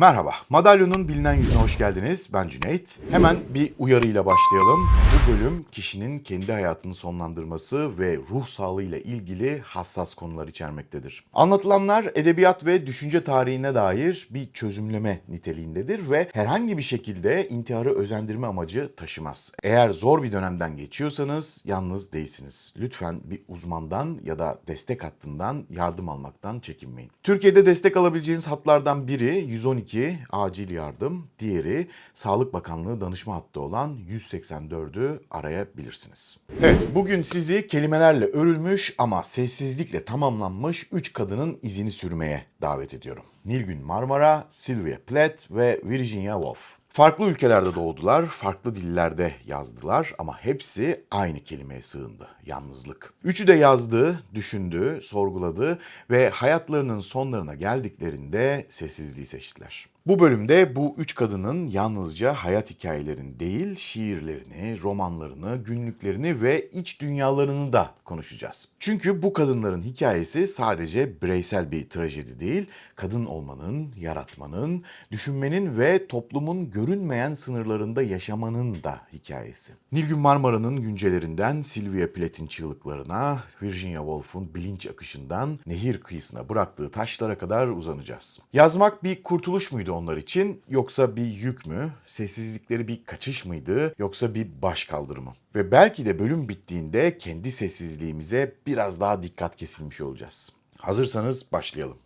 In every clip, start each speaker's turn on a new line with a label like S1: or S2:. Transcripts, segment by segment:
S1: Merhaba, Madalyonun bilinen yüzüne hoş geldiniz. Ben Cüneyt. Hemen bir uyarıyla başlayalım. Bu bölüm kişinin kendi hayatını sonlandırması ve ruh sağlığıyla ilgili hassas konular içermektedir. Anlatılanlar edebiyat ve düşünce tarihine dair bir çözümleme niteliğindedir ve herhangi bir şekilde intiharı özendirme amacı taşımaz. Eğer zor bir dönemden geçiyorsanız yalnız değilsiniz. Lütfen bir uzmandan ya da destek hattından yardım almaktan çekinmeyin. Türkiye'de destek alabileceğiniz hatlardan biri 112 acil yardım, diğeri Sağlık Bakanlığı danışma hattı olan 184'ü arayabilirsiniz. Evet, bugün sizi kelimelerle örülmüş ama sessizlikle tamamlanmış 3 kadının izini sürmeye davet ediyorum. Nilgün Marmara, Sylvia Plath ve Virginia Woolf. Farklı ülkelerde doğdular, farklı dillerde yazdılar ama hepsi aynı kelimeye sığındı. Yalnızlık. Üçü de yazdı, düşündü, sorguladı ve hayatlarının sonlarına geldiklerinde sessizliği seçtiler. Bu bölümde bu üç kadının yalnızca hayat hikayelerini değil, şiirlerini, romanlarını, günlüklerini ve iç dünyalarını da konuşacağız. Çünkü bu kadınların hikayesi sadece bireysel bir trajedi değil, kadın olmanın, yaratmanın, düşünmenin ve toplumun görünmeyen sınırlarında yaşamanın da hikayesi. Nilgün Marmara'nın güncelerinden Sylvia Plath'in çığlıklarına, Virginia Woolf'un bilinç akışından nehir kıyısına bıraktığı taşlara kadar uzanacağız. Yazmak bir kurtuluş muydu onlar için yoksa bir yük mü? Sessizlikleri bir kaçış mıydı yoksa bir baş kaldırı mı? Ve belki de bölüm bittiğinde kendi sessizliğimize biraz daha dikkat kesilmiş olacağız. Hazırsanız başlayalım.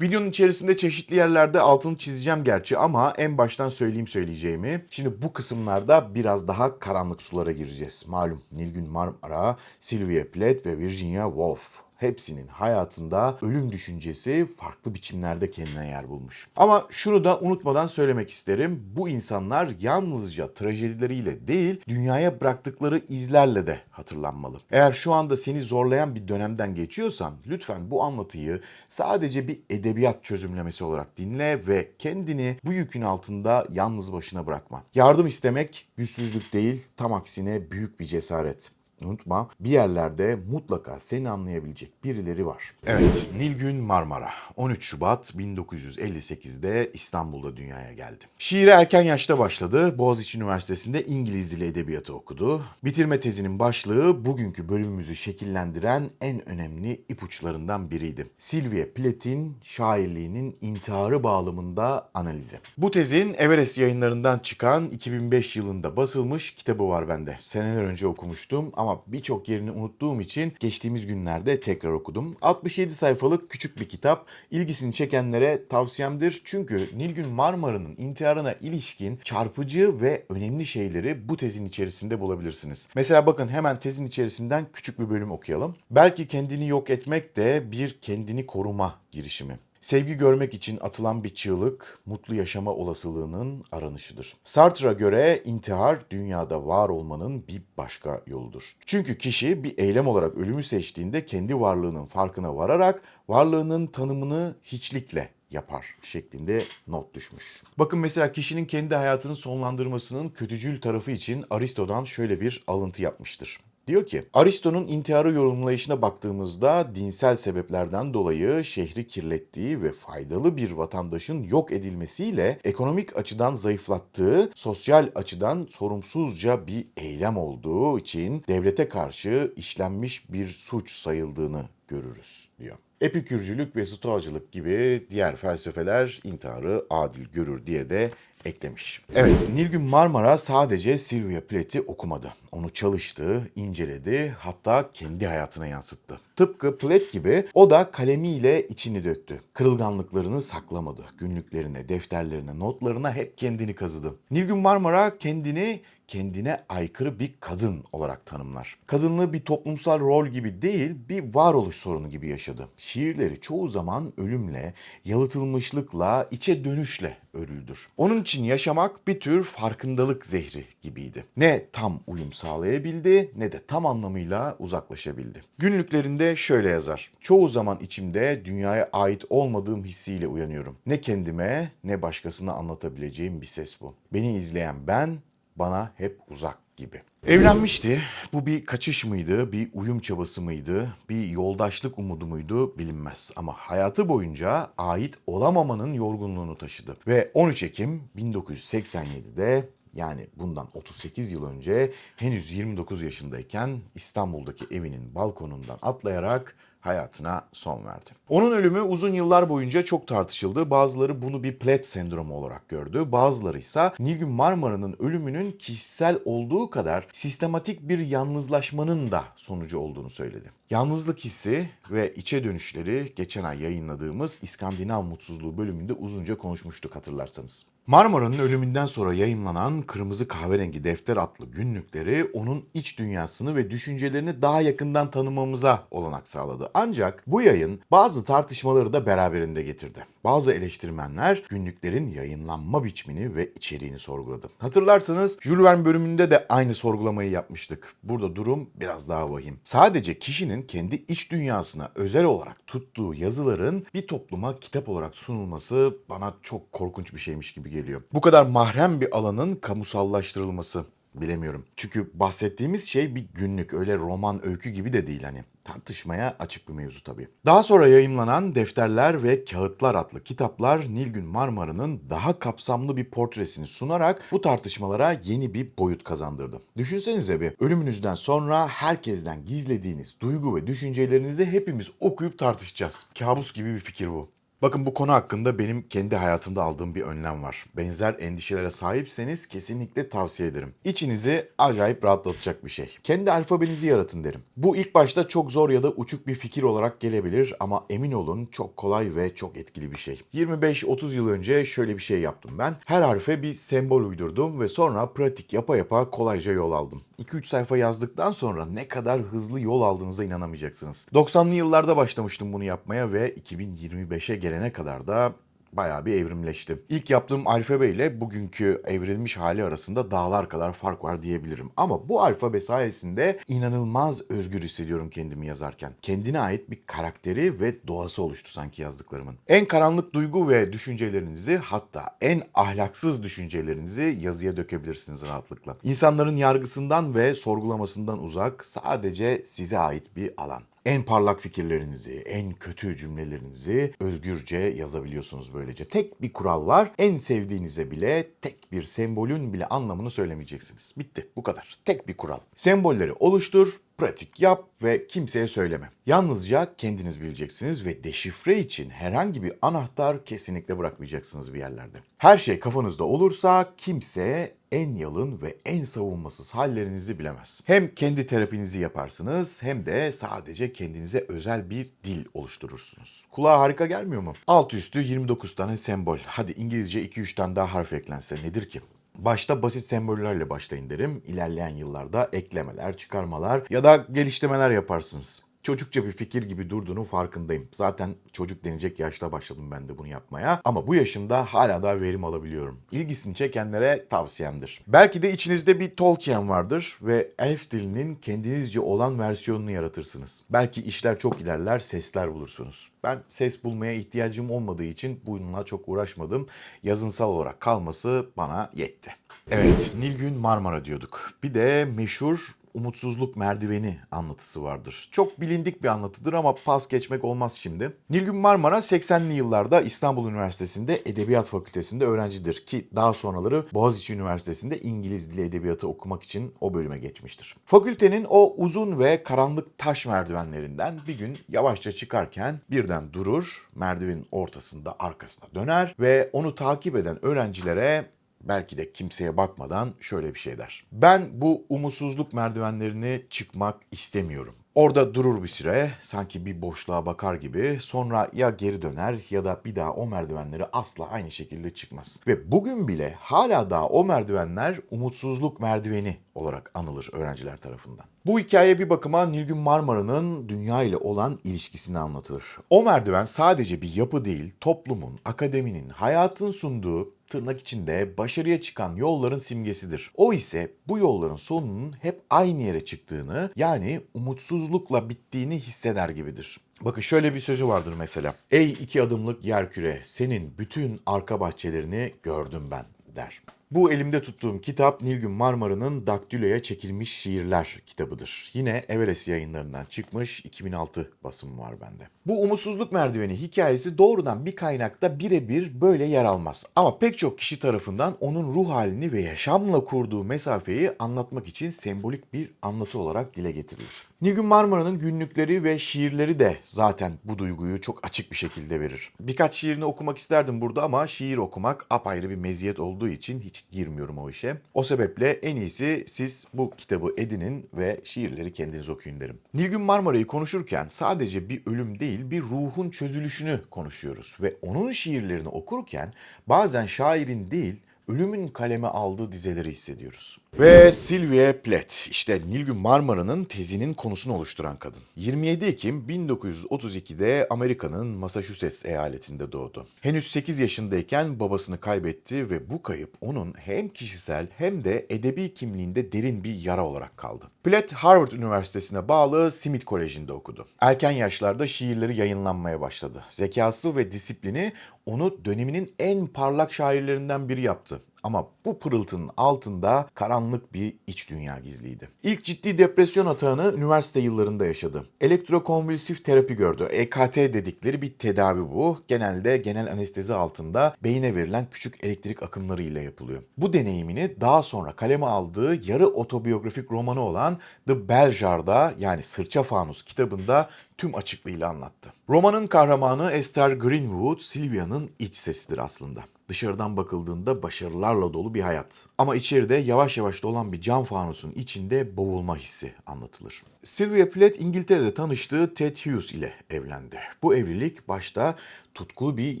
S1: Videonun içerisinde çeşitli yerlerde altını çizeceğim gerçi ama en baştan söyleyeyim söyleyeceğimi. Şimdi bu kısımlarda biraz daha karanlık sulara gireceğiz. Malum Nilgün Marmara, Sylvia Plath ve Virginia Woolf hepsinin hayatında ölüm düşüncesi farklı biçimlerde kendine yer bulmuş. Ama şunu da unutmadan söylemek isterim. Bu insanlar yalnızca trajedileriyle değil, dünyaya bıraktıkları izlerle de hatırlanmalı. Eğer şu anda seni zorlayan bir dönemden geçiyorsan lütfen bu anlatıyı sadece bir edebiyat çözümlemesi olarak dinle ve kendini bu yükün altında yalnız başına bırakma. Yardım istemek güçsüzlük değil, tam aksine büyük bir cesaret. Unutma bir yerlerde mutlaka seni anlayabilecek birileri var. Evet Nilgün Marmara 13 Şubat 1958'de İstanbul'da dünyaya geldi. Şiire erken yaşta başladı. Boğaziçi Üniversitesi'nde İngiliz Dili Edebiyatı okudu. Bitirme tezinin başlığı bugünkü bölümümüzü şekillendiren en önemli ipuçlarından biriydi. Sylvia Plath'in şairliğinin intiharı bağlamında analizi. Bu tezin Everest yayınlarından çıkan 2005 yılında basılmış kitabı var bende. Seneler önce okumuştum ama birçok yerini unuttuğum için geçtiğimiz günlerde tekrar okudum. 67 sayfalık küçük bir kitap. İlgisini çekenlere tavsiyemdir. Çünkü Nilgün Marmara'nın intiharına ilişkin çarpıcı ve önemli şeyleri bu tezin içerisinde bulabilirsiniz. Mesela bakın hemen tezin içerisinden küçük bir bölüm okuyalım. Belki kendini yok etmek de bir kendini koruma girişimi. Sevgi görmek için atılan bir çığlık, mutlu yaşama olasılığının aranışıdır. Sartre'a göre intihar dünyada var olmanın bir başka yoludur. Çünkü kişi bir eylem olarak ölümü seçtiğinde kendi varlığının farkına vararak varlığının tanımını hiçlikle yapar şeklinde not düşmüş. Bakın mesela kişinin kendi hayatını sonlandırmasının kötücül tarafı için Aristo'dan şöyle bir alıntı yapmıştır. Diyor ki, Aristo'nun intiharı yorumlayışına baktığımızda dinsel sebeplerden dolayı şehri kirlettiği ve faydalı bir vatandaşın yok edilmesiyle ekonomik açıdan zayıflattığı, sosyal açıdan sorumsuzca bir eylem olduğu için devlete karşı işlenmiş bir suç sayıldığını görürüz diyor. Epikürcülük ve stoacılık gibi diğer felsefeler intiharı adil görür diye de eklemiş. Evet, Nilgün Marmara sadece Sylvia Plath'i okumadı. Onu çalıştı, inceledi, hatta kendi hayatına yansıttı. Tıpkı Plath gibi o da kalemiyle içini döktü. Kırılganlıklarını saklamadı. Günlüklerine, defterlerine, notlarına hep kendini kazıdı. Nilgün Marmara kendini kendine aykırı bir kadın olarak tanımlar. Kadınlığı bir toplumsal rol gibi değil, bir varoluş sorunu gibi yaşadı. Şiirleri çoğu zaman ölümle, yalıtılmışlıkla, içe dönüşle örüldür. Onun için yaşamak bir tür farkındalık zehri gibiydi. Ne tam uyum sağlayabildi ne de tam anlamıyla uzaklaşabildi. Günlüklerinde şöyle yazar. Çoğu zaman içimde dünyaya ait olmadığım hissiyle uyanıyorum. Ne kendime ne başkasına anlatabileceğim bir ses bu. Beni izleyen ben bana hep uzak gibi. Evlenmişti. Bu bir kaçış mıydı, bir uyum çabası mıydı, bir yoldaşlık umudu muydu bilinmez. Ama hayatı boyunca ait olamamanın yorgunluğunu taşıdı. Ve 13 Ekim 1987'de yani bundan 38 yıl önce henüz 29 yaşındayken İstanbul'daki evinin balkonundan atlayarak hayatına son verdi. Onun ölümü uzun yıllar boyunca çok tartışıldı. Bazıları bunu bir Plet sendromu olarak gördü. Bazıları ise Nilgün Marmara'nın ölümünün kişisel olduğu kadar sistematik bir yalnızlaşmanın da sonucu olduğunu söyledi. Yalnızlık hissi ve içe dönüşleri geçen ay yayınladığımız İskandinav Mutsuzluğu bölümünde uzunca konuşmuştuk hatırlarsanız. Marmara'nın ölümünden sonra yayınlanan Kırmızı Kahverengi Defter adlı günlükleri onun iç dünyasını ve düşüncelerini daha yakından tanımamıza olanak sağladı. Ancak bu yayın bazı tartışmaları da beraberinde getirdi. Bazı eleştirmenler günlüklerin yayınlanma biçimini ve içeriğini sorguladı. Hatırlarsanız Jules Verne bölümünde de aynı sorgulamayı yapmıştık. Burada durum biraz daha vahim. Sadece kişinin kendi iç dünyasına özel olarak tuttuğu yazıların bir topluma kitap olarak sunulması bana çok korkunç bir şeymiş gibi geliyor. Bu kadar mahrem bir alanın kamusallaştırılması bilemiyorum. Çünkü bahsettiğimiz şey bir günlük öyle roman öykü gibi de değil hani. Tartışmaya açık bir mevzu tabii. Daha sonra yayımlanan Defterler ve Kağıtlar adlı kitaplar Nilgün Marmara'nın daha kapsamlı bir portresini sunarak bu tartışmalara yeni bir boyut kazandırdı. Düşünsenize bir ölümünüzden sonra herkesten gizlediğiniz duygu ve düşüncelerinizi hepimiz okuyup tartışacağız. Kabus gibi bir fikir bu. Bakın bu konu hakkında benim kendi hayatımda aldığım bir önlem var. Benzer endişelere sahipseniz kesinlikle tavsiye ederim. İçinizi acayip rahatlatacak bir şey. Kendi alfabenizi yaratın derim. Bu ilk başta çok zor ya da uçuk bir fikir olarak gelebilir ama emin olun çok kolay ve çok etkili bir şey. 25-30 yıl önce şöyle bir şey yaptım ben. Her harfe bir sembol uydurdum ve sonra pratik yapa yapa kolayca yol aldım. 2-3 sayfa yazdıktan sonra ne kadar hızlı yol aldığınıza inanamayacaksınız. 90'lı yıllarda başlamıştım bunu yapmaya ve 2025'e gelene kadar da bayağı bir evrimleşti. İlk yaptığım alfabe ile bugünkü evrilmiş hali arasında dağlar kadar fark var diyebilirim. Ama bu alfabe sayesinde inanılmaz özgür hissediyorum kendimi yazarken. Kendine ait bir karakteri ve doğası oluştu sanki yazdıklarımın. En karanlık duygu ve düşüncelerinizi hatta en ahlaksız düşüncelerinizi yazıya dökebilirsiniz rahatlıkla. İnsanların yargısından ve sorgulamasından uzak sadece size ait bir alan. En parlak fikirlerinizi, en kötü cümlelerinizi özgürce yazabiliyorsunuz böylece. Tek bir kural var. En sevdiğinize bile tek bir sembolün bile anlamını söylemeyeceksiniz. Bitti. Bu kadar. Tek bir kural. Sembolleri oluştur, pratik yap ve kimseye söyleme. Yalnızca kendiniz bileceksiniz ve deşifre için herhangi bir anahtar kesinlikle bırakmayacaksınız bir yerlerde. Her şey kafanızda olursa kimse en yalın ve en savunmasız hallerinizi bilemez. Hem kendi terapinizi yaparsınız hem de sadece kendinize özel bir dil oluşturursunuz. Kulağa harika gelmiyor mu? Alt üstü 29 tane sembol. Hadi İngilizce 2-3 tane daha harf eklense nedir ki? Başta basit sembollerle başlayın derim. İlerleyen yıllarda eklemeler, çıkarmalar ya da geliştirmeler yaparsınız. Çocukça bir fikir gibi durduğunun farkındayım. Zaten çocuk denecek yaşta başladım ben de bunu yapmaya. Ama bu yaşımda hala daha verim alabiliyorum. İlgisini çekenlere tavsiyemdir. Belki de içinizde bir Tolkien vardır ve elf dilinin kendinizce olan versiyonunu yaratırsınız. Belki işler çok ilerler, sesler bulursunuz. Ben ses bulmaya ihtiyacım olmadığı için bununla çok uğraşmadım. Yazınsal olarak kalması bana yetti. Evet, Nilgün Marmara diyorduk. Bir de meşhur umutsuzluk merdiveni anlatısı vardır. Çok bilindik bir anlatıdır ama pas geçmek olmaz şimdi. Nilgün Marmara 80'li yıllarda İstanbul Üniversitesi'nde Edebiyat Fakültesi'nde öğrencidir ki daha sonraları Boğaziçi Üniversitesi'nde İngiliz Dili Edebiyatı okumak için o bölüme geçmiştir. Fakültenin o uzun ve karanlık taş merdivenlerinden bir gün yavaşça çıkarken birden durur, merdivenin ortasında arkasına döner ve onu takip eden öğrencilere belki de kimseye bakmadan şöyle bir şey der. Ben bu umutsuzluk merdivenlerini çıkmak istemiyorum. Orada durur bir süre, sanki bir boşluğa bakar gibi. Sonra ya geri döner ya da bir daha o merdivenleri asla aynı şekilde çıkmaz. Ve bugün bile hala daha o merdivenler umutsuzluk merdiveni olarak anılır öğrenciler tarafından. Bu hikaye bir bakıma Nilgün Marmara'nın dünya ile olan ilişkisini anlatır. O merdiven sadece bir yapı değil, toplumun, akademinin, hayatın sunduğu tırnak içinde başarıya çıkan yolların simgesidir. O ise bu yolların sonunun hep aynı yere çıktığını yani umutsuzlukla bittiğini hisseder gibidir. Bakın şöyle bir sözü vardır mesela. Ey iki adımlık yer küre senin bütün arka bahçelerini gördüm ben der. Bu elimde tuttuğum kitap Nilgün Marmara'nın Daktilo'ya çekilmiş şiirler kitabıdır. Yine Everest yayınlarından çıkmış 2006 basımı var bende. Bu umutsuzluk merdiveni hikayesi doğrudan bir kaynakta birebir böyle yer almaz. Ama pek çok kişi tarafından onun ruh halini ve yaşamla kurduğu mesafeyi anlatmak için sembolik bir anlatı olarak dile getirilir. Nilgün Marmara'nın günlükleri ve şiirleri de zaten bu duyguyu çok açık bir şekilde verir. Birkaç şiirini okumak isterdim burada ama şiir okumak apayrı bir meziyet olduğu için hiç girmiyorum o işe. O sebeple en iyisi siz bu kitabı edinin ve şiirleri kendiniz okuyun derim. Nilgün Marmara'yı konuşurken sadece bir ölüm değil bir ruhun çözülüşünü konuşuyoruz. Ve onun şiirlerini okurken bazen şairin değil ölümün kaleme aldığı dizeleri hissediyoruz. Ve Sylvia Plath, işte Nilgün Marmara'nın tezinin konusunu oluşturan kadın. 27 Ekim 1932'de Amerika'nın Massachusetts eyaletinde doğdu. Henüz 8 yaşındayken babasını kaybetti ve bu kayıp onun hem kişisel hem de edebi kimliğinde derin bir yara olarak kaldı. Plath, Harvard Üniversitesi'ne bağlı Smith Koleji'nde okudu. Erken yaşlarda şiirleri yayınlanmaya başladı. Zekası ve disiplini onu döneminin en parlak şairlerinden biri yaptı. Ama bu pırıltının altında karanlık bir iç dünya gizliydi. İlk ciddi depresyon atağını üniversite yıllarında yaşadı. Elektrokonvülsif terapi gördü. EKT dedikleri bir tedavi bu. Genelde genel anestezi altında beyine verilen küçük elektrik akımları ile yapılıyor. Bu deneyimini daha sonra kaleme aldığı yarı otobiyografik romanı olan The Bell Jar'da yani Sırça Fanus kitabında tüm açıklığıyla anlattı. Romanın kahramanı Esther Greenwood, Sylvia'nın iç sesidir aslında. Dışarıdan bakıldığında başarılarla dolu bir hayat. Ama içeride yavaş yavaş dolan bir cam fanusun içinde boğulma hissi anlatılır. Sylvia Plath İngiltere'de tanıştığı Ted Hughes ile evlendi. Bu evlilik başta tutkulu bir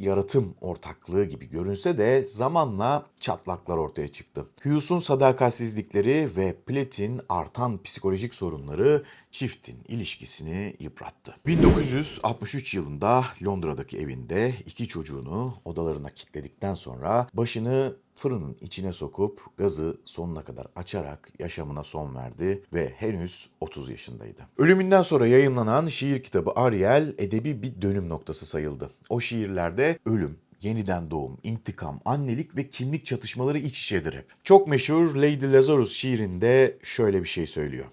S1: yaratım ortaklığı gibi görünse de zamanla çatlaklar ortaya çıktı. Hughes'un sadakatsizlikleri ve Plath'in artan psikolojik sorunları çiftin ilişkisini yıprattı. 1963 yılında Londra'daki evinde iki çocuğunu odalarına kilitledikten sonra başını fırının içine sokup gazı sonuna kadar açarak yaşamına son verdi ve henüz 30 yaşındaydı. Ölümünden sonra yayınlanan şiir kitabı Ariel edebi bir dönüm noktası sayıldı. O şiirlerde ölüm, yeniden doğum, intikam, annelik ve kimlik çatışmaları iç içedir hep. Çok meşhur Lady Lazarus şiirinde şöyle bir şey söylüyor.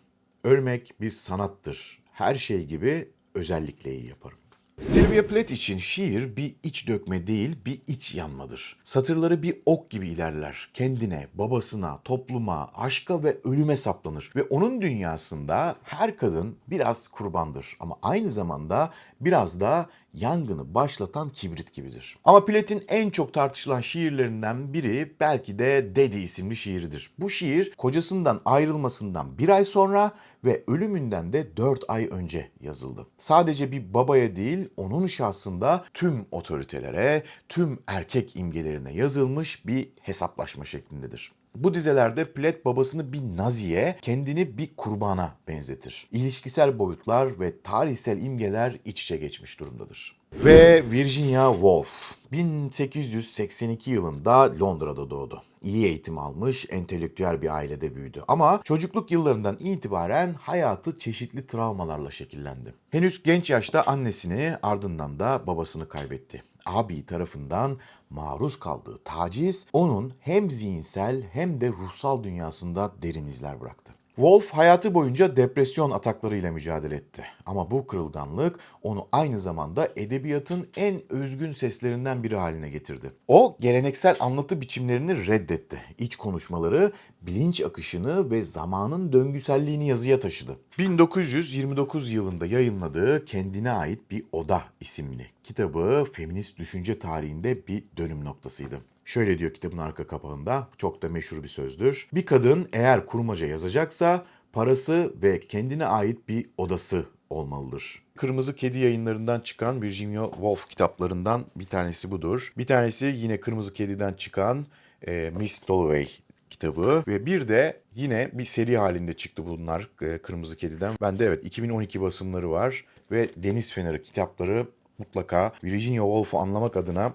S1: Ölmek bir sanattır. Her şey gibi özellikle iyi yaparım. Sylvia Plath için şiir bir iç dökme değil, bir iç yanmadır. Satırları bir ok gibi ilerler. Kendine, babasına, topluma, aşka ve ölüme saplanır. Ve onun dünyasında her kadın biraz kurbandır. Ama aynı zamanda biraz da yangını başlatan kibrit gibidir. Ama Plath'in en çok tartışılan şiirlerinden biri belki de Daddy isimli şiiridir. Bu şiir kocasından ayrılmasından bir ay sonra ve ölümünden de dört ay önce yazıldı. Sadece bir babaya değil onun şahsında tüm otoritelere, tüm erkek imgelerine yazılmış bir hesaplaşma şeklindedir. Bu dizelerde Plath babasını bir naziye, kendini bir kurbana benzetir. İlişkisel boyutlar ve tarihsel imgeler iç içe geçmiş durumdadır. Ve Virginia Woolf 1882 yılında Londra'da doğdu. İyi eğitim almış, entelektüel bir ailede büyüdü. Ama çocukluk yıllarından itibaren hayatı çeşitli travmalarla şekillendi. Henüz genç yaşta annesini ardından da babasını kaybetti abi tarafından maruz kaldığı taciz onun hem zihinsel hem de ruhsal dünyasında derin izler bıraktı. Wolf hayatı boyunca depresyon ataklarıyla mücadele etti. Ama bu kırılganlık onu aynı zamanda edebiyatın en özgün seslerinden biri haline getirdi. O geleneksel anlatı biçimlerini reddetti. İç konuşmaları, bilinç akışını ve zamanın döngüselliğini yazıya taşıdı. 1929 yılında yayınladığı Kendine Ait Bir Oda isimli kitabı feminist düşünce tarihinde bir dönüm noktasıydı. Şöyle diyor kitabın arka kapağında, çok da meşhur bir sözdür. Bir kadın eğer kurmaca yazacaksa parası ve kendine ait bir odası olmalıdır. Kırmızı Kedi yayınlarından çıkan Virginia Woolf kitaplarından bir tanesi budur. Bir tanesi yine Kırmızı Kedi'den çıkan e, Miss Dalloway kitabı ve bir de yine bir seri halinde çıktı bunlar e, Kırmızı Kedi'den. Bende evet 2012 basımları var ve Deniz Feneri kitapları mutlaka Virginia Woolf'u anlamak adına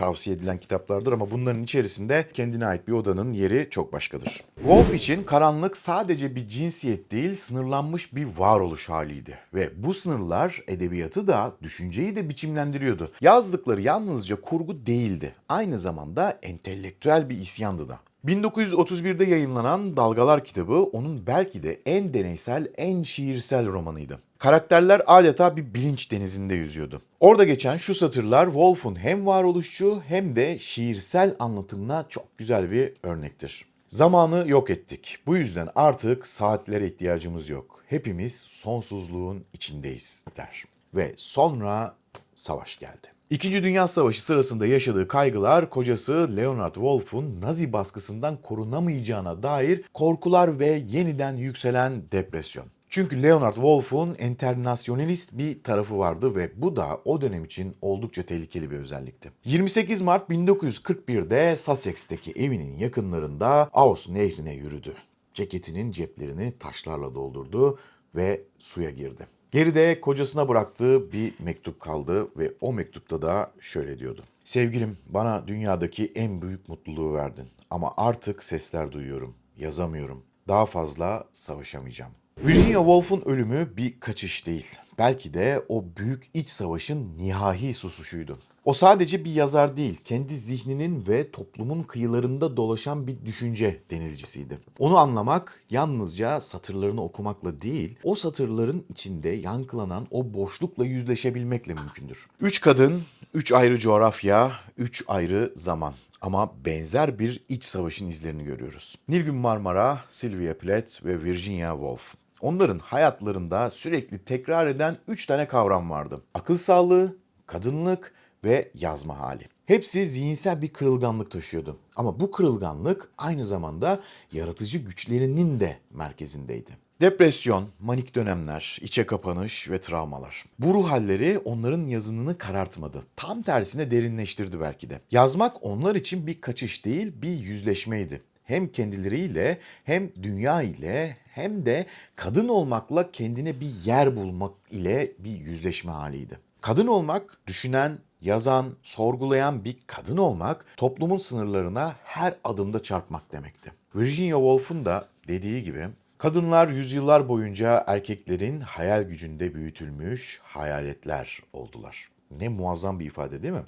S1: tavsiye edilen kitaplardır ama bunların içerisinde kendine ait bir odanın yeri çok başkadır. Wolf için karanlık sadece bir cinsiyet değil, sınırlanmış bir varoluş haliydi. Ve bu sınırlar edebiyatı da, düşünceyi de biçimlendiriyordu. Yazdıkları yalnızca kurgu değildi. Aynı zamanda entelektüel bir isyandı da. 1931'de yayımlanan Dalgalar kitabı onun belki de en deneysel, en şiirsel romanıydı. Karakterler adeta bir bilinç denizinde yüzüyordu. Orada geçen şu satırlar Wolf'un hem varoluşçu hem de şiirsel anlatımına çok güzel bir örnektir. Zamanı yok ettik. Bu yüzden artık saatlere ihtiyacımız yok. Hepimiz sonsuzluğun içindeyiz der. Ve sonra savaş geldi. İkinci Dünya Savaşı sırasında yaşadığı kaygılar kocası Leonard Wolf'un Nazi baskısından korunamayacağına dair korkular ve yeniden yükselen depresyon. Çünkü Leonard Wolf'un internasyonalist bir tarafı vardı ve bu da o dönem için oldukça tehlikeli bir özellikti. 28 Mart 1941'de Sussex'teki evinin yakınlarında Aos Nehri'ne yürüdü. Ceketinin ceplerini taşlarla doldurdu ve suya girdi. Geride kocasına bıraktığı bir mektup kaldı ve o mektupta da şöyle diyordu. Sevgilim bana dünyadaki en büyük mutluluğu verdin ama artık sesler duyuyorum, yazamıyorum. Daha fazla savaşamayacağım. Virginia Woolf'un ölümü bir kaçış değil. Belki de o büyük iç savaşın nihai susuşuydu. O sadece bir yazar değil, kendi zihninin ve toplumun kıyılarında dolaşan bir düşünce denizcisiydi. Onu anlamak yalnızca satırlarını okumakla değil, o satırların içinde yankılanan o boşlukla yüzleşebilmekle mümkündür. Üç kadın, üç ayrı coğrafya, üç ayrı zaman ama benzer bir iç savaşın izlerini görüyoruz. Nilgün Marmara, Sylvia Plath ve Virginia Woolf. Onların hayatlarında sürekli tekrar eden üç tane kavram vardı. Akıl sağlığı, kadınlık ve yazma hali. Hepsi zihinsel bir kırılganlık taşıyordu. Ama bu kırılganlık aynı zamanda yaratıcı güçlerinin de merkezindeydi. Depresyon, manik dönemler, içe kapanış ve travmalar. Bu ruh halleri onların yazınını karartmadı. Tam tersine derinleştirdi belki de. Yazmak onlar için bir kaçış değil, bir yüzleşmeydi hem kendileriyle hem dünya ile hem de kadın olmakla kendine bir yer bulmak ile bir yüzleşme haliydi. Kadın olmak, düşünen, yazan, sorgulayan bir kadın olmak toplumun sınırlarına her adımda çarpmak demekti. Virginia Woolf'un da dediği gibi kadınlar yüzyıllar boyunca erkeklerin hayal gücünde büyütülmüş hayaletler oldular. Ne muazzam bir ifade değil mi?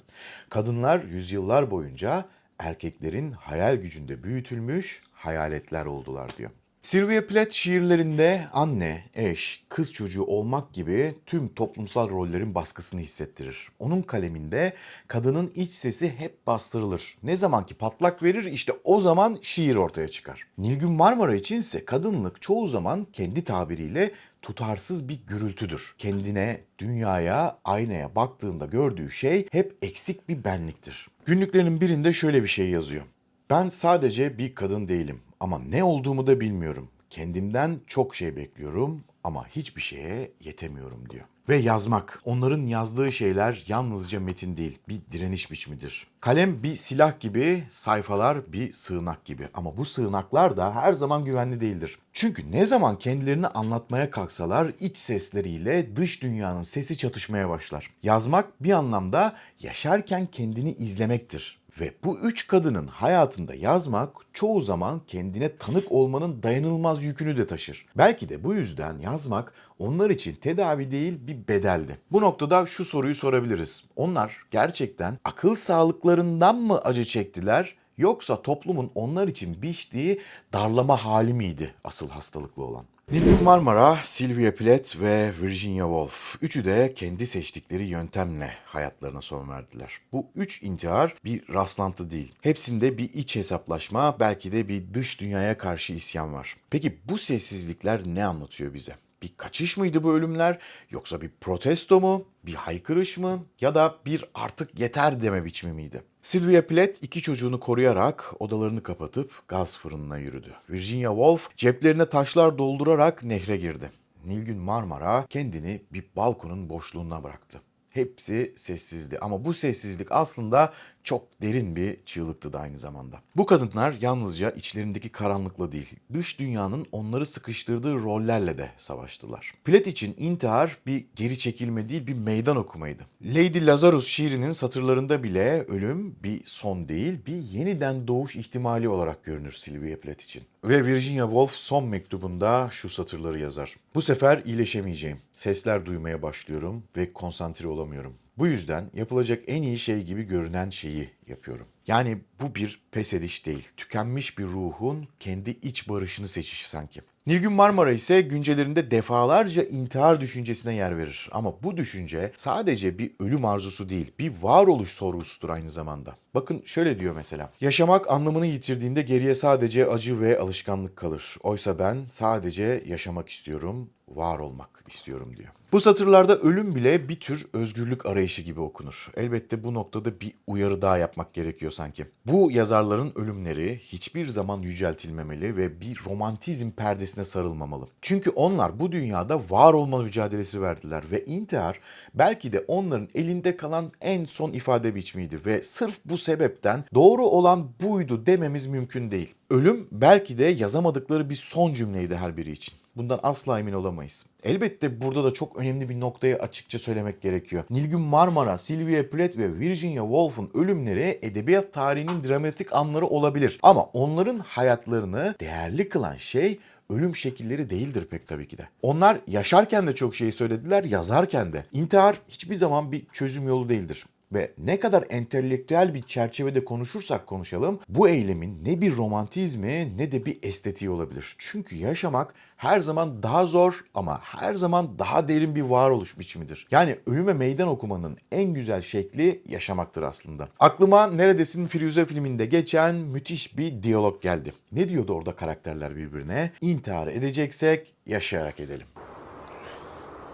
S1: Kadınlar yüzyıllar boyunca erkeklerin hayal gücünde büyütülmüş hayaletler oldular diyor. Sylvia Plath şiirlerinde anne, eş, kız çocuğu olmak gibi tüm toplumsal rollerin baskısını hissettirir. Onun kaleminde kadının iç sesi hep bastırılır. Ne zaman ki patlak verir işte o zaman şiir ortaya çıkar. Nilgün Marmara içinse kadınlık çoğu zaman kendi tabiriyle tutarsız bir gürültüdür. Kendine, dünyaya, aynaya baktığında gördüğü şey hep eksik bir benliktir. Günlüklerinin birinde şöyle bir şey yazıyor. Ben sadece bir kadın değilim ama ne olduğumu da bilmiyorum. Kendimden çok şey bekliyorum ama hiçbir şeye yetemiyorum diyor. Ve yazmak, onların yazdığı şeyler yalnızca metin değil, bir direniş biçimidir. Kalem bir silah gibi, sayfalar bir sığınak gibi. Ama bu sığınaklar da her zaman güvenli değildir. Çünkü ne zaman kendilerini anlatmaya kalksalar iç sesleriyle dış dünyanın sesi çatışmaya başlar. Yazmak bir anlamda yaşarken kendini izlemektir. Ve bu üç kadının hayatında yazmak çoğu zaman kendine tanık olmanın dayanılmaz yükünü de taşır. Belki de bu yüzden yazmak onlar için tedavi değil bir bedeldi. Bu noktada şu soruyu sorabiliriz. Onlar gerçekten akıl sağlıklarından mı acı çektiler yoksa toplumun onlar için biçtiği darlama hali miydi asıl hastalıklı olan? Nilgün Marmara, Sylvia Plath ve Virginia Woolf. Üçü de kendi seçtikleri yöntemle hayatlarına son verdiler. Bu üç intihar bir rastlantı değil. Hepsinde bir iç hesaplaşma, belki de bir dış dünyaya karşı isyan var. Peki bu sessizlikler ne anlatıyor bize? Bir kaçış mıydı bu ölümler yoksa bir protesto mu, bir haykırış mı ya da bir artık yeter deme biçimi miydi? Sylvia Plath iki çocuğunu koruyarak odalarını kapatıp gaz fırınına yürüdü. Virginia Woolf ceplerine taşlar doldurarak nehre girdi. Nilgün Marmara kendini bir balkonun boşluğuna bıraktı. Hepsi sessizdi ama bu sessizlik aslında çok derin bir çığlıktı da aynı zamanda. Bu kadınlar yalnızca içlerindeki karanlıkla değil, dış dünyanın onları sıkıştırdığı rollerle de savaştılar. Platt için intihar bir geri çekilme değil bir meydan okumaydı. Lady Lazarus şiirinin satırlarında bile ölüm bir son değil, bir yeniden doğuş ihtimali olarak görünür Sylvia Plath için. Ve Virginia Woolf son mektubunda şu satırları yazar. Bu sefer iyileşemeyeceğim. Sesler duymaya başlıyorum ve konsantre olamıyorum. Bu yüzden yapılacak en iyi şey gibi görünen şeyi yapıyorum. Yani bu bir pes ediş değil. Tükenmiş bir ruhun kendi iç barışını seçişi sanki. Nilgün Marmara ise güncelerinde defalarca intihar düşüncesine yer verir. Ama bu düşünce sadece bir ölüm arzusu değil, bir varoluş sorgusudur aynı zamanda. Bakın şöyle diyor mesela. Yaşamak anlamını yitirdiğinde geriye sadece acı ve alışkanlık kalır. Oysa ben sadece yaşamak istiyorum, var olmak istiyorum diyor. Bu satırlarda ölüm bile bir tür özgürlük arayışı gibi okunur. Elbette bu noktada bir uyarı daha yapmak gerekiyor sanki. Bu yazarların ölümleri hiçbir zaman yüceltilmemeli ve bir romantizm perdesine sarılmamalı. Çünkü onlar bu dünyada var olma mücadelesi verdiler ve intihar belki de onların elinde kalan en son ifade biçimiydi ve sırf bu sebepten doğru olan buydu dememiz mümkün değil. Ölüm belki de yazamadıkları bir son cümleydi her biri için. Bundan asla emin olamayız. Elbette burada da çok önemli bir noktayı açıkça söylemek gerekiyor. Nilgün Marmara, Sylvia Plath ve Virginia Woolf'un ölümleri edebiyat tarihinin dramatik anları olabilir. Ama onların hayatlarını değerli kılan şey ölüm şekilleri değildir pek tabii ki de. Onlar yaşarken de çok şey söylediler, yazarken de. İntihar hiçbir zaman bir çözüm yolu değildir. Ve ne kadar entelektüel bir çerçevede konuşursak konuşalım bu eylemin ne bir romantizmi ne de bir estetiği olabilir. Çünkü yaşamak her zaman daha zor ama her zaman daha derin bir varoluş biçimidir. Yani ölüme meydan okumanın en güzel şekli yaşamaktır aslında. Aklıma Neredesin Firuze filminde geçen müthiş bir diyalog geldi. Ne diyordu orada karakterler birbirine? İntihar edeceksek yaşayarak edelim.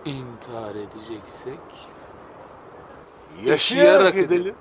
S2: İntihar edeceksek
S3: Yaşayarak edelim.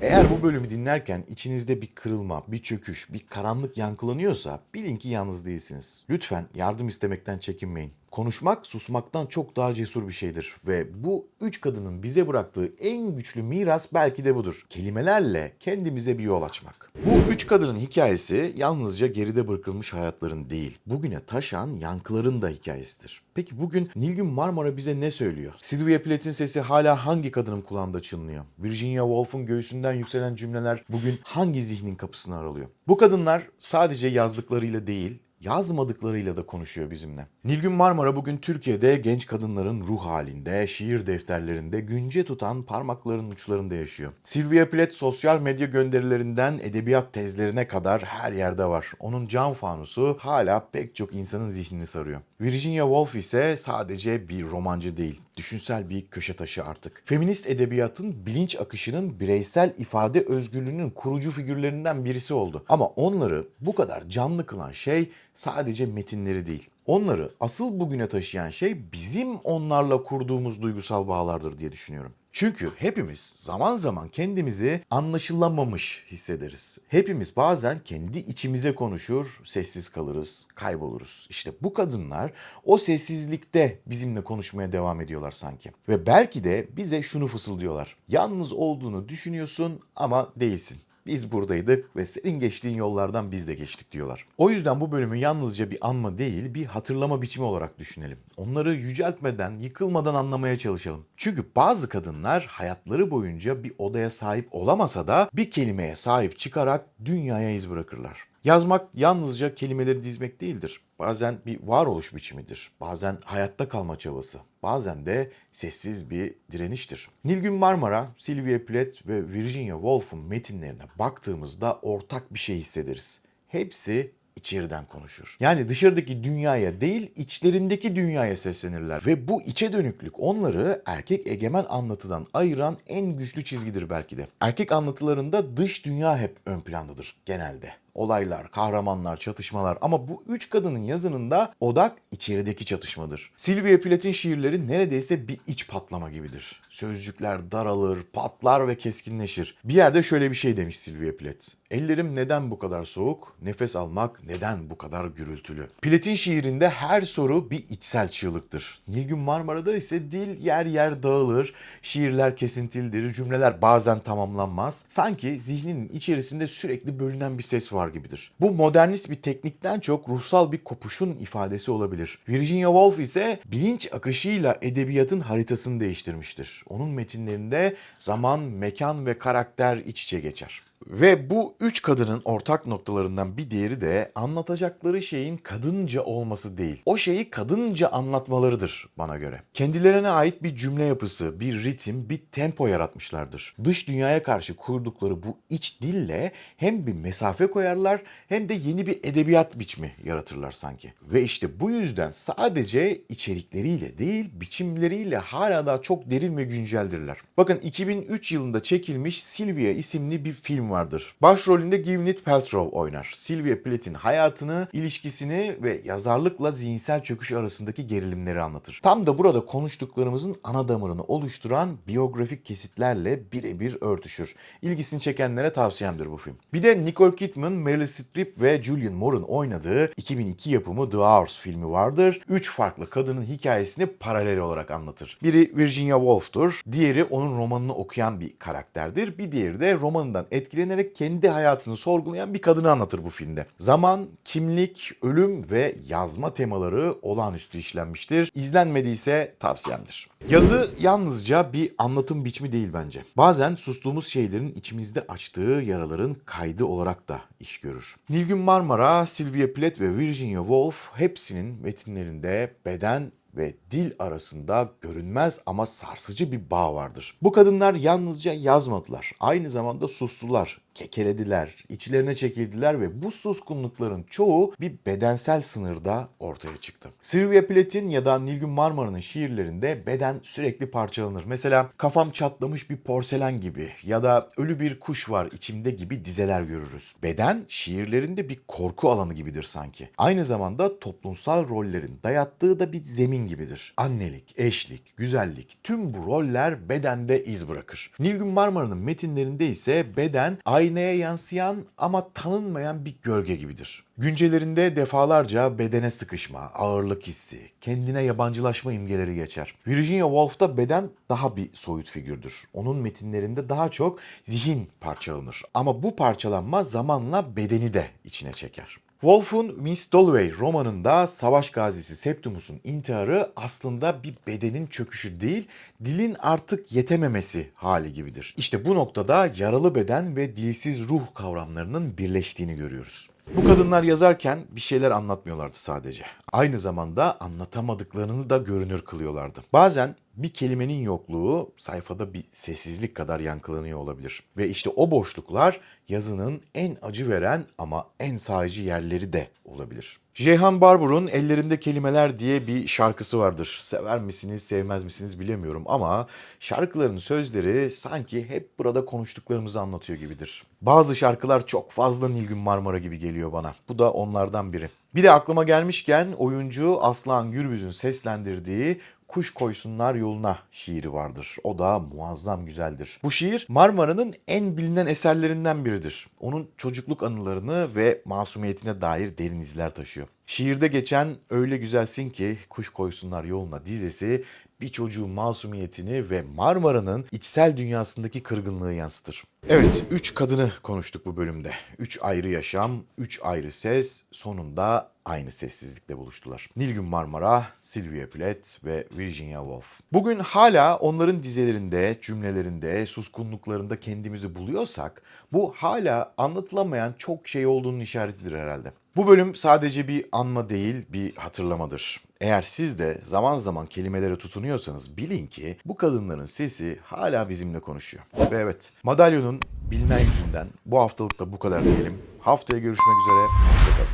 S1: Eğer bu bölümü dinlerken içinizde bir kırılma, bir çöküş, bir karanlık yankılanıyorsa bilin ki yalnız değilsiniz. Lütfen yardım istemekten çekinmeyin. Konuşmak susmaktan çok daha cesur bir şeydir ve bu üç kadının bize bıraktığı en güçlü miras belki de budur. Kelimelerle kendimize bir yol açmak. Bu üç kadının hikayesi yalnızca geride bırakılmış hayatların değil, bugüne taşan yankıların da hikayesidir. Peki bugün Nilgün Marmara bize ne söylüyor? Sylvia Plath'in sesi hala hangi kadının kulağında çınlıyor? Virginia Woolf'un göğsünden yükselen cümleler bugün hangi zihnin kapısını aralıyor? Bu kadınlar sadece yazdıklarıyla değil, yazmadıklarıyla da konuşuyor bizimle. Nilgün Marmara bugün Türkiye'de genç kadınların ruh halinde, şiir defterlerinde günce tutan parmaklarının uçlarında yaşıyor. Sylvia Plath sosyal medya gönderilerinden edebiyat tezlerine kadar her yerde var. Onun cam fanusu hala pek çok insanın zihnini sarıyor. Virginia Woolf ise sadece bir romancı değil, düşünsel bir köşe taşı artık. Feminist edebiyatın bilinç akışının bireysel ifade özgürlüğünün kurucu figürlerinden birisi oldu. Ama onları bu kadar canlı kılan şey sadece metinleri değil. Onları asıl bugüne taşıyan şey bizim onlarla kurduğumuz duygusal bağlardır diye düşünüyorum. Çünkü hepimiz zaman zaman kendimizi anlaşılamamış hissederiz. Hepimiz bazen kendi içimize konuşur, sessiz kalırız, kayboluruz. İşte bu kadınlar o sessizlikte bizimle konuşmaya devam ediyorlar sanki. Ve belki de bize şunu fısıldıyorlar. Yalnız olduğunu düşünüyorsun ama değilsin. Biz buradaydık ve senin geçtiğin yollardan biz de geçtik diyorlar. O yüzden bu bölümü yalnızca bir anma değil, bir hatırlama biçimi olarak düşünelim. Onları yüceltmeden, yıkılmadan anlamaya çalışalım. Çünkü bazı kadınlar hayatları boyunca bir odaya sahip olamasa da bir kelimeye sahip çıkarak dünyaya iz bırakırlar. Yazmak yalnızca kelimeleri dizmek değildir. Bazen bir varoluş biçimidir. Bazen hayatta kalma çabası. Bazen de sessiz bir direniştir. Nilgün Marmara, Sylvia Plath ve Virginia Woolf'un metinlerine baktığımızda ortak bir şey hissederiz. Hepsi içeriden konuşur. Yani dışarıdaki dünyaya değil içlerindeki dünyaya seslenirler ve bu içe dönüklük onları erkek egemen anlatıdan ayıran en güçlü çizgidir belki de. Erkek anlatılarında dış dünya hep ön plandadır genelde olaylar, kahramanlar, çatışmalar ama bu üç kadının yazınında odak içerideki çatışmadır. Sylvia Plath'in şiirleri neredeyse bir iç patlama gibidir. Sözcükler daralır, patlar ve keskinleşir. Bir yerde şöyle bir şey demiş Sylvia Plath. Ellerim neden bu kadar soğuk? Nefes almak neden bu kadar gürültülü? Plath'in şiirinde her soru bir içsel çığlıktır. Nilgün Marmara'da ise dil yer yer dağılır, şiirler kesintilidir, cümleler bazen tamamlanmaz. Sanki zihninin içerisinde sürekli bölünen bir ses var gibidir. Bu modernist bir teknikten çok ruhsal bir kopuşun ifadesi olabilir. Virginia Woolf ise bilinç akışıyla edebiyatın haritasını değiştirmiştir. Onun metinlerinde zaman, mekan ve karakter iç içe geçer. Ve bu üç kadının ortak noktalarından bir diğeri de anlatacakları şeyin kadınca olması değil. O şeyi kadınca anlatmalarıdır bana göre. Kendilerine ait bir cümle yapısı, bir ritim, bir tempo yaratmışlardır. Dış dünyaya karşı kurdukları bu iç dille hem bir mesafe koyarlar hem de yeni bir edebiyat biçimi yaratırlar sanki. Ve işte bu yüzden sadece içerikleriyle değil biçimleriyle hala daha çok derin ve günceldirler. Bakın 2003 yılında çekilmiş Sylvia isimli bir film vardır. Başrolünde Gwyneth Paltrow oynar. Sylvia Plath'in hayatını, ilişkisini ve yazarlıkla zihinsel çöküş arasındaki gerilimleri anlatır. Tam da burada konuştuklarımızın ana damarını oluşturan biyografik kesitlerle birebir örtüşür. İlgisini çekenlere tavsiyemdir bu film. Bir de Nicole Kidman, Meryl Streep ve Julianne Moore'un oynadığı 2002 yapımı The Hours filmi vardır. Üç farklı kadının hikayesini paralel olarak anlatır. Biri Virginia Woolf'tur, diğeri onun romanını okuyan bir karakterdir. Bir diğeri de romanından etkilenerek kendi hayatını sorgulayan bir kadını anlatır bu filmde. Zaman, kimlik, ölüm ve yazma temaları olağanüstü işlenmiştir. İzlenmediyse tavsiyemdir. Yazı yalnızca bir anlatım biçimi değil bence. Bazen sustuğumuz şeylerin içimizde açtığı yaraların kaydı olarak da iş görür. Nilgün Marmara, Sylvia Plath ve Virginia Woolf hepsinin metinlerinde beden ve dil arasında görünmez ama sarsıcı bir bağ vardır. Bu kadınlar yalnızca yazmadılar, aynı zamanda sustular, kekelediler, içlerine çekildiler ve bu suskunlukların çoğu bir bedensel sınırda ortaya çıktı. Sylvia Plath'in ya da Nilgün Marmara'nın şiirlerinde beden sürekli parçalanır. Mesela kafam çatlamış bir porselen gibi ya da ölü bir kuş var içimde gibi dizeler görürüz. Beden şiirlerinde bir korku alanı gibidir sanki. Aynı zamanda toplumsal rollerin dayattığı da bir zemin gibidir. Annelik, eşlik, güzellik tüm bu roller bedende iz bırakır. Nilgün Marmara'nın metinlerinde ise beden aynaya yansıyan ama tanınmayan bir gölge gibidir. Güncelerinde defalarca bedene sıkışma, ağırlık hissi, kendine yabancılaşma imgeleri geçer. Virginia Woolf'ta beden daha bir soyut figürdür. Onun metinlerinde daha çok zihin parçalanır. Ama bu parçalanma zamanla bedeni de içine çeker. Wolf'un Miss Dalloway romanında savaş gazisi Septimus'un intiharı aslında bir bedenin çöküşü değil, dilin artık yetememesi hali gibidir. İşte bu noktada yaralı beden ve dilsiz ruh kavramlarının birleştiğini görüyoruz. Bu kadınlar yazarken bir şeyler anlatmıyorlardı sadece. Aynı zamanda anlatamadıklarını da görünür kılıyorlardı. Bazen bir kelimenin yokluğu sayfada bir sessizlik kadar yankılanıyor olabilir. Ve işte o boşluklar yazının en acı veren ama en sahici yerleri de olabilir. Ceyhan Barbur'un Ellerimde Kelimeler diye bir şarkısı vardır. Sever misiniz, sevmez misiniz bilemiyorum ama şarkıların sözleri sanki hep burada konuştuklarımızı anlatıyor gibidir. Bazı şarkılar çok fazla Nilgün Marmara gibi geliyor bana. Bu da onlardan biri. Bir de aklıma gelmişken oyuncu Aslan Gürbüz'ün seslendirdiği Kuş Koysunlar Yoluna şiiri vardır. O da muazzam güzeldir. Bu şiir Marmara'nın en bilinen eserlerinden biridir. Onun çocukluk anılarını ve masumiyetine dair derin izler taşıyor. Şiirde geçen öyle güzelsin ki kuş koysunlar yoluna dizesi bir çocuğun masumiyetini ve Marmara'nın içsel dünyasındaki kırgınlığı yansıtır. Evet, üç kadını konuştuk bu bölümde. Üç ayrı yaşam, üç ayrı ses, sonunda aynı sessizlikle buluştular. Nilgün Marmara, Sylvia Plath ve Virginia Woolf. Bugün hala onların dizelerinde, cümlelerinde, suskunluklarında kendimizi buluyorsak bu hala anlatılamayan çok şey olduğunun işaretidir herhalde. Bu bölüm sadece bir anma değil, bir hatırlamadır. Eğer siz de zaman zaman kelimelere tutunuyorsanız bilin ki bu kadınların sesi hala bizimle konuşuyor. Ve evet, madalyonun bilinen yüzünden bu haftalık da bu kadar diyelim. Haftaya görüşmek üzere. Hoşçakalın.